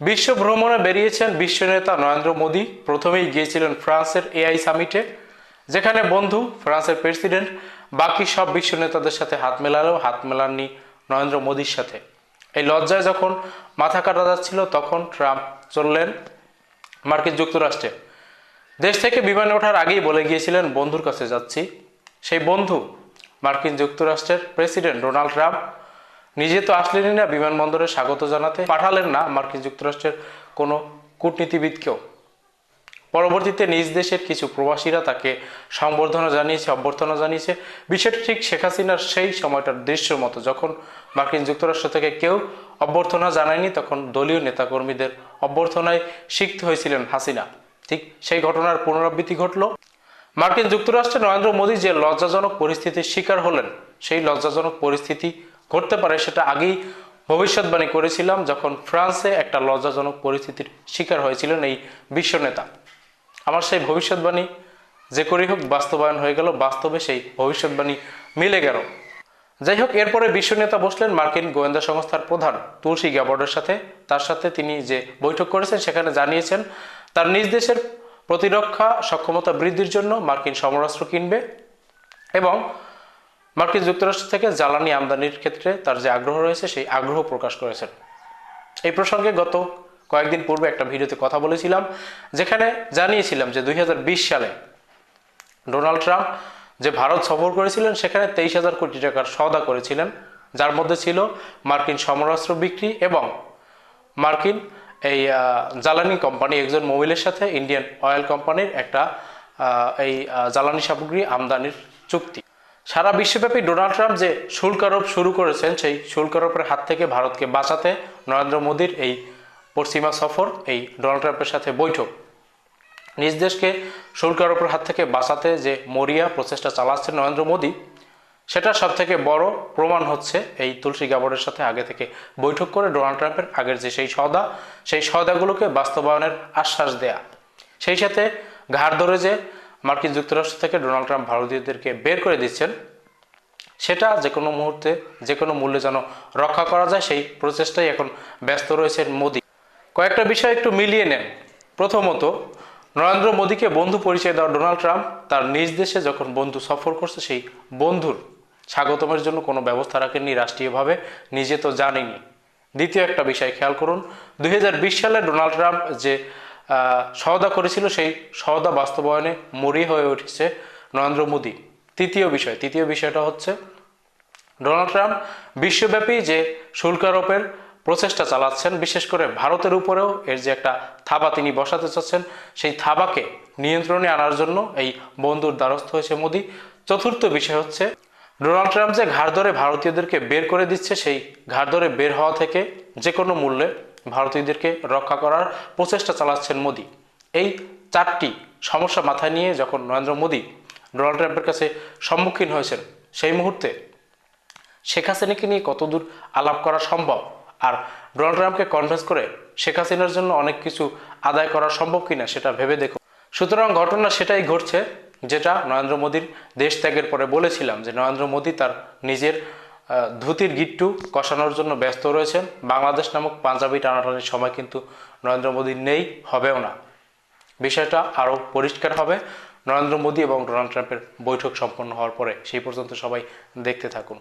বিশ্ব ভ্রমণে বেরিয়েছেন বিশ্ব নেতা নরেন্দ্র মোদী। প্রথমেই গিয়েছিলেন ফ্রান্সের এআই সামিটে, যেখানে বন্ধু, ফ্রান্সের প্রেসিডেন্ট, বাকি সব বিশ্ব নেতাদের সাথে হাত মেলালেও হাত মেলাননি নরেন্দ্র মোদীর সাথে। এই লজ্জায় যখন মাথা কাটা যাচ্ছিল, তখন ট্রাম্প চললেন মার্কিন যুক্তরাষ্ট্রে। দেশ থেকে বিমানে ওঠার আগেই বলে গিয়েছিলেন, বন্ধুর কাছে যাচ্ছি। সেই বন্ধু মার্কিন যুক্তরাষ্ট্রের প্রেসিডেন্ট ডোনাল্ড ট্রাম্প নিজে তো আসলেনই না, বিমানবন্দরে স্বাগত জানাতে। পাঠালেন না মার্কিন যুক্তরাষ্ট্রের কোনো কূটনীতিবিদকেও। পরবর্তীতে নিজ দেশের কিছু প্রবাসীরা তাকে সম্বর্ধনা জানিয়েছে, অভ্যর্থনা জানিয়েছে। বিষয়টি ঠিক শেখ হাসিনার সেই সময়টার দৃশ্যের মতো। যখন মার্কিন যুক্তরাষ্ট্র থেকে কেউ অভ্যর্থনা জানায়নি, তখন দলীয় নেতাকর্মীদের অভ্যর্থনায় শিখতে হয়েছিলেন হাসিনা। ঠিক সেই ঘটনার পুনরাবৃত্তি ঘটল। মার্কিন যুক্তরাষ্ট্রে নরেন্দ্র মোদী যে লজ্জাজনক পরিস্থিতির শিকার হলেন, সেই লজ্জাজনক পরিস্থিতি ঘটতে পারে সেটা আগেই ভবিষ্যৎবাণী করেছিলাম যখন ফ্রান্সে একটা লজ্জাজনক পরিস্থিতির শিকার হয়েছিলেন এই বিশ্ব নেতা। আমার সেই ভবিষ্যৎবাণী যে করেই হোক বাস্তবায়ন হয়ে গেল, বাস্তবে সেই ভবিষ্যৎবাণী মিলে গেল। যাই হোক, এরপরে বিশ্ব নেতা বসলেন মার্কিন গোয়েন্দা সংস্থার প্রধান তুলসী গ্যাবর্ডের সাথে। তার সাথে তিনি যে বৈঠক করেছেন সেখানে জানিয়েছেন, তার নিজ দেশের প্রতিরক্ষা সক্ষমতা বৃদ্ধির জন্য মার্কিন সমরাস্ত্র কিনবে এবং মার্কিন যুক্তরাষ্ট্র থেকে জ্বালানি আমদানির ক্ষেত্রে তার যে আগ্রহ রয়েছে, সেই আগ্রহ প্রকাশ করেছেন। এই প্রসঙ্গে গত কয়েকদিন পূর্বে একটা ভিডিওতে কথা বলেছিলাম, যেখানে জানিয়েছিলাম যে দুই হাজার বিশ সালে ডোনাল্ড ট্রাম্প যে ভারত সফর করেছিলেন, সেখানে তেইশ হাজার কোটি টাকার সওদা করেছিলেন, যার মধ্যে ছিল মার্কিন সমরাস্ত্র বিক্রি এবং মার্কিন এই জ্বালানি কোম্পানি একজন মোবিলের সাথে ইন্ডিয়ান অয়েল কোম্পানির একটা এই জ্বালানি সামগ্রী আমদানির চুক্তি। সারা বিশ্বব্যাপী ডোনাল্ড ট্রাম্প যে শুল্ক আরোপ শুরু করেছেন, সেই শুল্ক আরোপের হাত থেকে ভারতকে বাঁচাতে নরেন্দ্র মোদীর এই পশ্চিমা সফর, এই ডোনাল্ড ট্রাম্পের সাথে বৈঠক। নিজ দেশকে শুল্ক আরোপের হাত থেকে বাঁচাতে যে মরিয়া প্রচেষ্টা চালাচ্ছেন নরেন্দ্র মোদী সেটা সব থেকে বড় প্রমাণ হচ্ছে এই তুলসী গাবরের সাথে আগে থেকে বৈঠক করে ডোনাল্ড ট্রাম্পের আগের যে সেই সওদা, সেই সওদাগুলোকে বাস্তবায়নের আশ্বাস দেয়া। সেই সাথে ঘাড় ধরে যে মার্কিন যুক্তরাষ্ট্র থেকে ডোনাল্ড ট্রাম্প ভারতীয়দেরকে বের করে দিচ্ছেন, সেটা যে কোনো মুহূর্তে, যে কোনো মূল্যে যেন রক্ষা করা যায়, সেই প্রচেষ্টাই এখন ব্যস্ত রয়েছেন মোদী। কয়েকটা বিষয় একটু মিলিয়ে নেন। প্রথমত, নরেন্দ্র মোদীকে বন্ধু পরিচয় দেওয়া ডোনাল্ড ট্রাম্প তার নিজ দেশে যখন বন্ধু সফর করছে, সেই বন্ধুর স্বাগতমের জন্য কোনো ব্যবস্থা রাখেননি, রাষ্ট্রীয়ভাবে নিজে তো জানেনি দ্বিতীয় একটা বিষয় খেয়াল করুন, দুই হাজার বিশ সালে ডোনাল্ড ট্রাম্প যে সওদা করেছিল, সেই সওদা বাস্তবায়নে মরি হয়ে উঠেছে নরেন্দ্র মোদী। তৃতীয় বিষয়, তৃতীয় বিষয়টা হচ্ছে, ডোনাল্ড ট্রাম্প বিশ্বব্যাপী যে শুল্ক আরোপের প্রচেষ্টা চালাচ্ছেন, বিশেষ করে ভারতের উপরেও এর যে একটা থাবা তিনি বসাতে চাচ্ছেন, সেই থাবাকে নিয়ন্ত্রণে আনার জন্য এই বন্ধুর দ্বারস্থ হয়েছে মোদী। চতুর্থ বিষয় হচ্ছে, ডোনাল্ড ট্রাম্প যে ঘাড় ধরে ভারতীয়দেরকে বের করে দিচ্ছে, সেই ঘাড় ধরে বের হওয়া থেকে যে কোনো মূল্যে ভারতীয়দেরকে রক্ষা করার প্রচেষ্টা চালাচ্ছেন মোদী। এই চারটি সমস্যা মাথায় নিয়ে যখন নরেন্দ্র মোদী ডোনাল্ড ট্রাম্পের কাছে সম্মুখীন হয়েছেন, সেই মুহূর্তে শেখ হাসিনাকে নিয়ে কতদূর আলাপ করা সম্ভব আর ডোনাল্ড ট্রাম্পকে কনভিন্স করে শেখ হাসিনার জন্য অনেক কিছু আদায় করা সম্ভব কিনা সেটা ভেবে দেখুন। সুতরাং ঘটনা সেটাই ঘটছে, যেটা নরেন্দ্র মোদীর দেশ ত্যাগের পরে বলেছিলাম যে নরেন্দ্র মোদী তার নিজের ধুতির গিট্টু কষানোর জন্য ব্যস্ত রয়েছেন। বাংলাদেশ নামক পাঞ্জাবি টানাটানির সময় কিন্তু নরেন্দ্র মোদী নেই, হবেও না। বিষয়টা আরও পরিষ্কার হবে। নরেন্দ্র মোদী এবং ডোনাল্ড ট্রাম্পের বৈঠক সম্পন্ন হওয়ার পরে সেই পর্যন্ত সবাই দেখতে থাকুন।